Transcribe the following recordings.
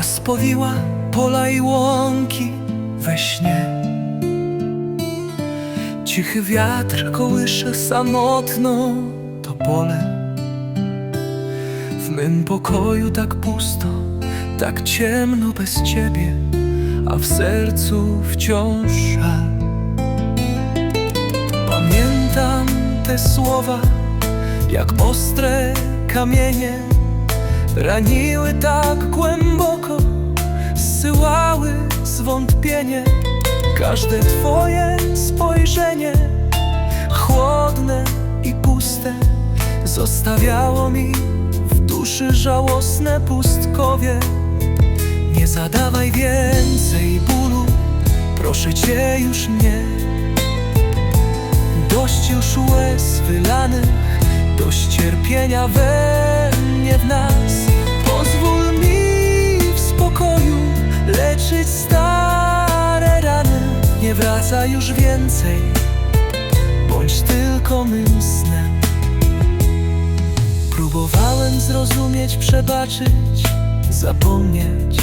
Mgła spowiła pola i łąki we śnie. Cichy wiatr kołysze samotno to pole W mym pokoju tak pusto, tak ciemno bez ciebie A w sercu wciąż żal. Pamiętam te słowa jak ostre kamienie Raniły tak głęboko, zsyłały zwątpienie Każde twoje spojrzenie, chłodne i puste Zostawiało mi w duszy żałosne pustkowie. Nie zadawaj więcej bólu, proszę cię już nie. Dość już łez wylanych, dość cierpienia we mnie w nas. Pozwól mi Wracaj już więcej, bądź tylko mym snem. Próbowałem zrozumieć, przebaczyć, zapomnieć.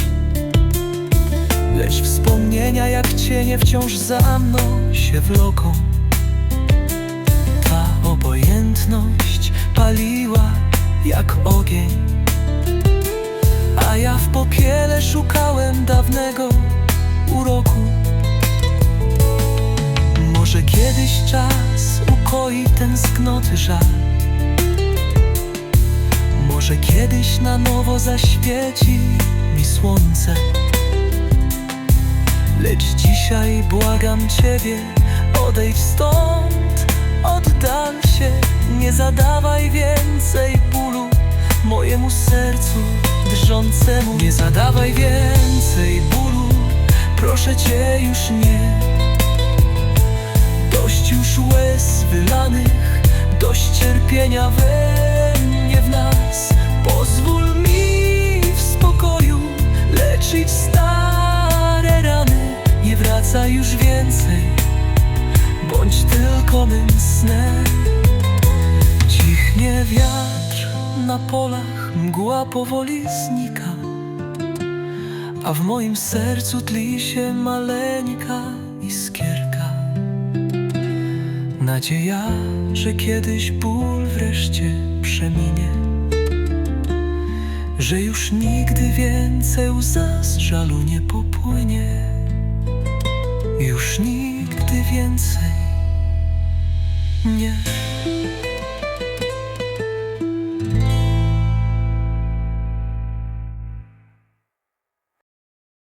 Lecz wspomnienia jak cienie wciąż za mną się wloką. Ta obojętność paliła jak ogień. A ja w popiele szukałem dawnego ukoi tęsknoty żal. Może kiedyś na nowo zaświeci mi słońce. Lecz dzisiaj błagam Ciebie, odejdź stąd, oddal się. Nie zadawaj więcej bólu mojemu sercu drżącemu. Nie zadawaj więcej bólu, proszę Cię już nie Wracaj już więcej, bądź tylko mym snem. Cichnie wiatr na polach, mgła powoli znika. A w moim sercu tli się maleńka iskierka. Nadzieja, że kiedyś ból wreszcie przeminie. Że już nigdy więcej łza z żalu nie popłynie Już nigdy więcej nie